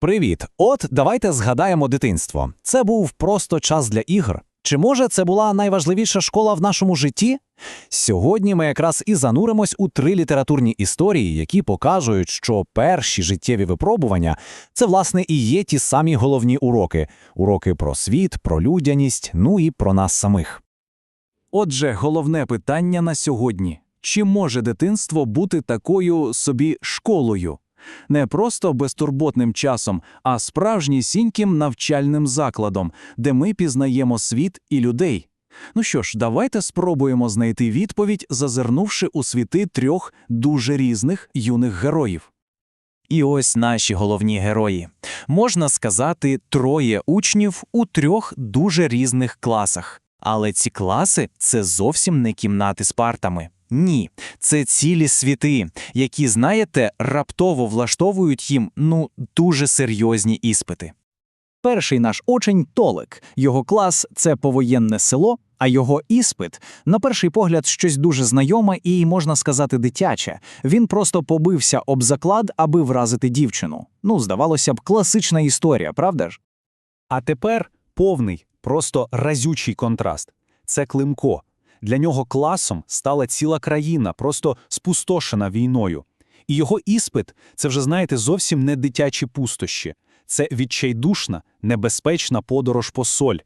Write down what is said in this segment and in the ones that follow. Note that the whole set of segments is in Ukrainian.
Привіт! От давайте згадаємо дитинство. Це був просто час для ігр. Чи може це була найважливіша школа в нашому житті? Сьогодні ми якраз і зануримось у три літературні історії, які покажуть, що перші життєві випробування це власне і є ті самі головні уроки: уроки про світ, про людяність, ну і про нас самих. Отже, головне питання на сьогодні: чи може дитинство бути такою собі школою? Не просто безтурботним часом, а справжнісіньким навчальним закладом, де ми пізнаємо світ і людей. Ну що ж, давайте спробуємо знайти відповідь, зазирнувши у світи трьох дуже різних юних героїв. І ось наші головні герої. Можна сказати, троє учнів у трьох дуже різних класах. Але ці класи це зовсім не кімнати з партами. Ні, це цілі світи, які, знаєте, раптово влаштовують їм ну дуже серйозні іспити. Перший наш учень Толик. Його клас це повоєнне село, а його іспит, на перший погляд, щось дуже знайоме і, можна сказати, дитяче. Він просто побився об заклад, аби вразити дівчину. Ну, здавалося б, класична історія, правда ж? А тепер повний, просто разючий контраст. Це Климко. Для нього класом стала ціла країна, просто спустошена війною. І його іспит це вже, знаєте, зовсім не дитячі пустощі. Це відчайдушна, небезпечна подорож по соль.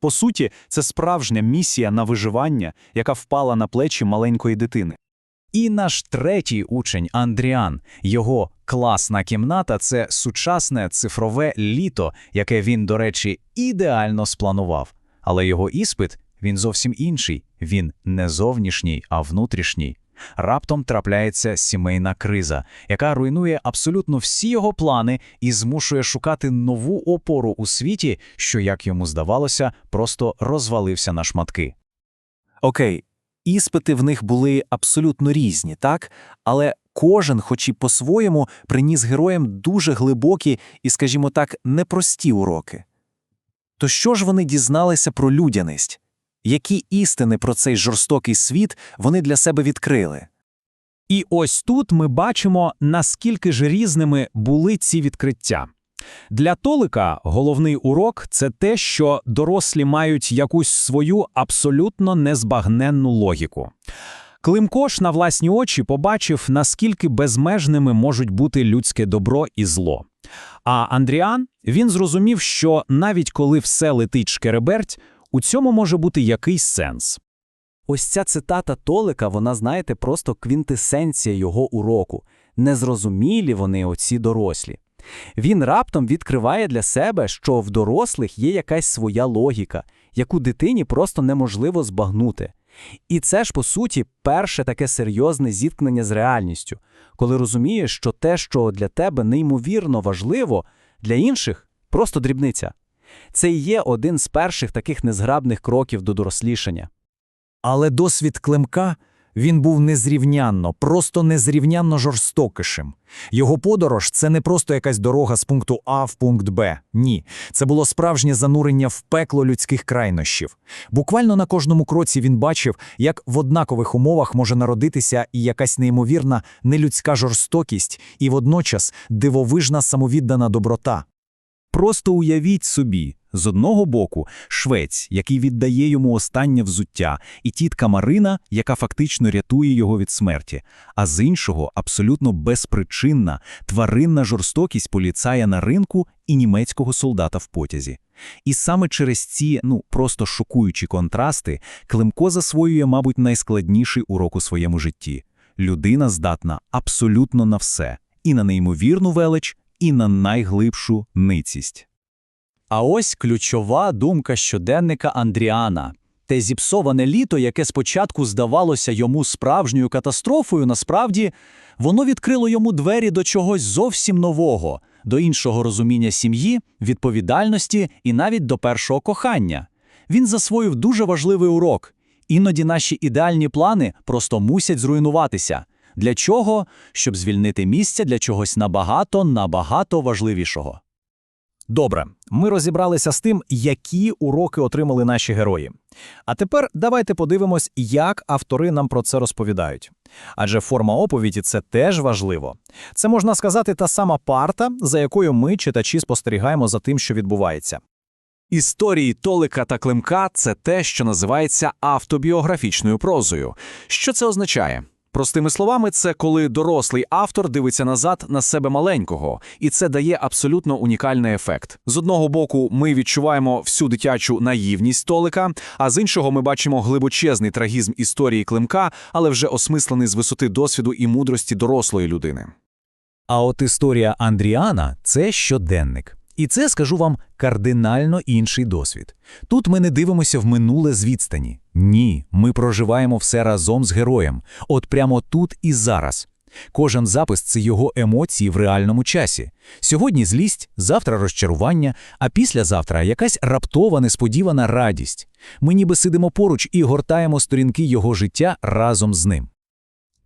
По суті, це справжня місія на виживання, яка впала на плечі маленької дитини. І наш третій учень Андріан. Його класна кімната це сучасне цифрове літо, яке він, до речі, ідеально спланував. Але його іспит він зовсім інший. Він не зовнішній, а внутрішній. Раптом трапляється сімейна криза, яка руйнує абсолютно всі його плани і змушує шукати нову опору у світі, що, як йому здавалося, просто розвалився на шматки. Окей, іспити в них були абсолютно різні, так? Але кожен, хоч і по-своєму, приніс героям дуже глибокі і, скажімо так, непрості уроки. То що ж вони дізналися про людяність? Які істини про цей жорстокий світ вони для себе відкрили? І ось тут ми бачимо, наскільки ж різними були ці відкриття. Для Толика головний урок це те, що дорослі мають якусь свою абсолютно незбагненну логіку. Климко ж на власні очі побачив, наскільки безмежними можуть бути людське добро і зло. А Андріан він зрозумів, що навіть коли все летить шкереберть, у цьому може бути якийсь сенс. Ось ця цитата Толика, вона, знаєте, просто квінтесенція його уроку. Незрозумілі вони оці дорослі. Він раптом відкриває для себе, що в дорослих є якась своя логіка, яку дитині просто неможливо збагнути. І це ж, по суті, перше таке серйозне зіткнення з реальністю, коли розумієш, що те, що для тебе неймовірно важливо, для інших просто дрібниця. Це і є один з перших таких незграбних кроків до дорослішання. Але досвід Климка він був незрівнянно, просто незрівнянно жорстокішим. Його подорож це не просто якась дорога з пункту А в пункт Б. Ні, це було справжнє занурення в пекло людських крайнощів. Буквально на кожному кроці він бачив, як в однакових умовах може народитися і якась неймовірна нелюдська жорстокість, і водночас дивовижна самовіддана доброта. Просто уявіть собі, з одного боку, швець, який віддає йому останнє взуття, і тітка Марина, яка фактично рятує його від смерті, а з іншого абсолютно безпричинна тваринна жорстокість поліцая на ринку і німецького солдата в потязі. І саме через ці, ну просто шокуючі контрасти, Климко засвоює, мабуть, найскладніший урок у своєму житті. Людина здатна абсолютно на все, і на неймовірну велич, і на найглибшу ницість. А ось ключова думка щоденника Андріана. Те зіпсоване літо, яке спочатку здавалося йому справжньою катастрофою, насправді воно відкрило йому двері до чогось зовсім нового, до іншого розуміння сім'ї, відповідальності і навіть до першого кохання. Він засвоїв дуже важливий урок. Іноді наші ідеальні плани просто мусять зруйнуватися. Для чого? Щоб звільнити місце для чогось набагато, набагато важливішого. Добре, ми розібралися з тим, які уроки отримали наші герої. А тепер давайте подивимось, як автори нам про це розповідають. Адже форма оповіді це теж важливо. Це можна сказати та сама парта, за якою ми, читачі, спостерігаємо за тим, що відбувається. Історії Толика та Климка – це те, що називається автобіографічною прозою. Що це означає? Простими словами, це коли дорослий автор дивиться назад на себе маленького, і це дає абсолютно унікальний ефект. З одного боку, ми відчуваємо всю дитячу наївність Толика, а з іншого ми бачимо глибочезний трагізм історії Климка, але вже осмислений з висоти досвіду і мудрості дорослої людини. А от історія Андріана – це щоденник. І це, скажу вам, кардинально інший досвід. Тут ми не дивимося в минуле з відстані. Ні, ми проживаємо все разом з героєм. От прямо тут і зараз. Кожен запис – це його емоції в реальному часі. Сьогодні злість, завтра розчарування, а післязавтра якась раптова несподівана радість. Ми ніби сидимо поруч і гортаємо сторінки його життя разом з ним.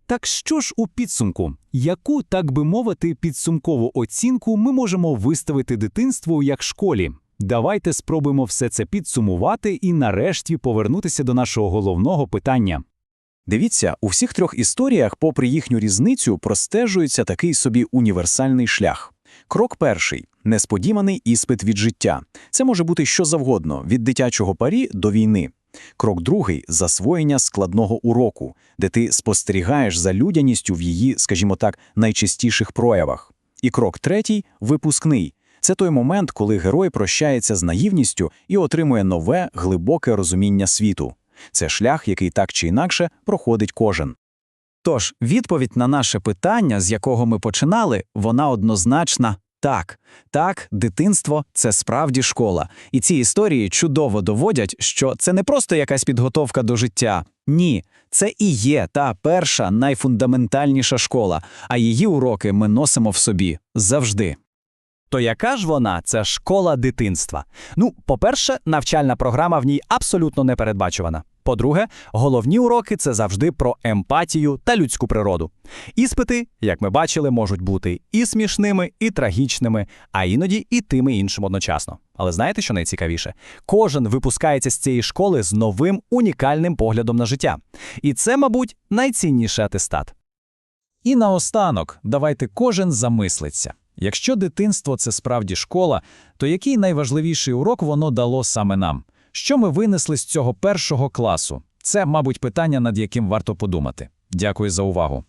Так що ж у підсумку? Яку, так би мовити, підсумкову оцінку ми можемо виставити дитинству як школі? Давайте спробуємо все це підсумувати і нарешті повернутися до нашого головного питання. Дивіться, у всіх трьох історіях, попри їхню різницю, простежується такий собі універсальний шлях. Крок перший несподіваний іспит від життя. Це може бути що завгодно, від дитячого парі до війни. Крок другий засвоєння складного уроку, де ти спостерігаєш за людяністю в її, скажімо так, найчастіших проявах. І крок третій випускний. Це той момент, коли герой прощається з наївністю і отримує нове, глибоке розуміння світу. Це шлях, який так чи інакше проходить кожен. Тож, відповідь на наше питання, з якого ми починали, вона однозначна так. Так, дитинство це справді школа. І ці історії чудово доводять, що це не просто якась підготовка до життя. Ні, це і є та перша найфундаментальніша школа, а її уроки ми носимо в собі завжди. То яка ж вона, ця школа дитинства? Ну, по-перше, навчальна програма в ній абсолютно непередбачувана. По-друге, головні уроки це завжди про емпатію та людську природу. Іспити, як ми бачили, можуть бути і смішними, і трагічними, а іноді і тим іншим одночасно. Але знаєте, що найцікавіше? Кожен випускається з цієї школи з новим унікальним поглядом на життя. І це, мабуть, найцінніший атестат. І наостанок, давайте кожен замислиться. Якщо дитинство це справді школа, то який найважливіший урок воно дало саме нам? Що ми винесли з цього першого класу? Це, мабуть, питання, над яким варто подумати. Дякую за увагу.